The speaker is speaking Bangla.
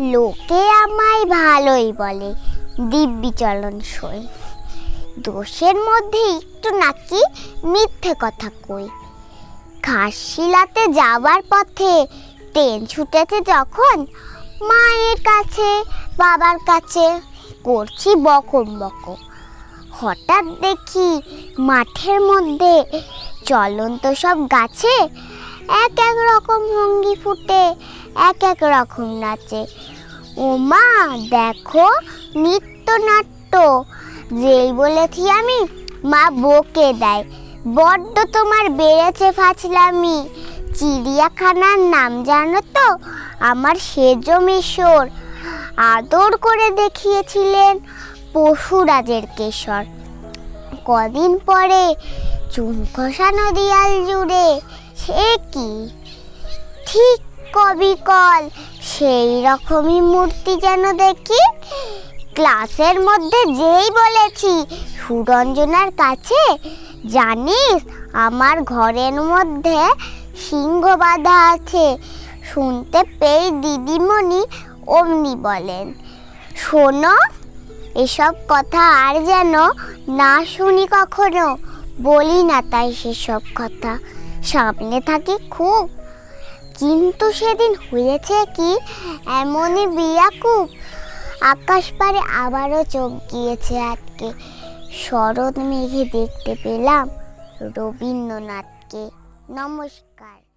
লোকে আমায় ভালোই বলে, দিব্যি চলন সই। দোষের মধ্যে একটু নাকি মিথ্যে কথা কই। ঘাসশিলাতে যাওয়ার পথে ট্রেন ছুটেছে যখন মায়ের কাছে, বাবার কাছে, করছি বকম বকম হঠাৎ দেখি মাঠের মধ্যে চলন্ত সব গাছে এক এক রকম ভঙ্গি ফুটে এক এক রকম নাচে। ও মা, দেখো নৃত্যনাট্য। যেই বলেছি আমি, মা বকে দেয়। বড্ড তোমার বেড়েছে ফাছলামি চিড়িয়াখানার নাম জানো তো? আমার সেজ মিশর। আদর করে দেখিয়েছিলেন পশুরাজের কেশর। কদিন পরে চুন খসানো দিয়াল জুড়ে। সে কি? ঠিক কবি কল সেই রকমই মূর্তি যেন দেখি। ক্লাসের মধ্যে যেই বলেছি, সুরঞ্জনার কাছে, জানিস, আমার ঘরের মধ্যে সিংহ বাঁধা আছে। শুনতে পেয়ে দিদিমণি অমনি বলেন, শোনো, এসব কথা আর যেন না শুনি কখনো। বলি না তাই সেসব কথা। সামনে থাকি খুব কিন্তু সেদিন হয়েছে কি? এমনই বিয়াকুব আকাশ পারে আবারও চোখ গিয়েছে আটকে। শরৎ মেঘে দেখতে পেলাম রবীন্দ্রনাথকে। নমস্কার।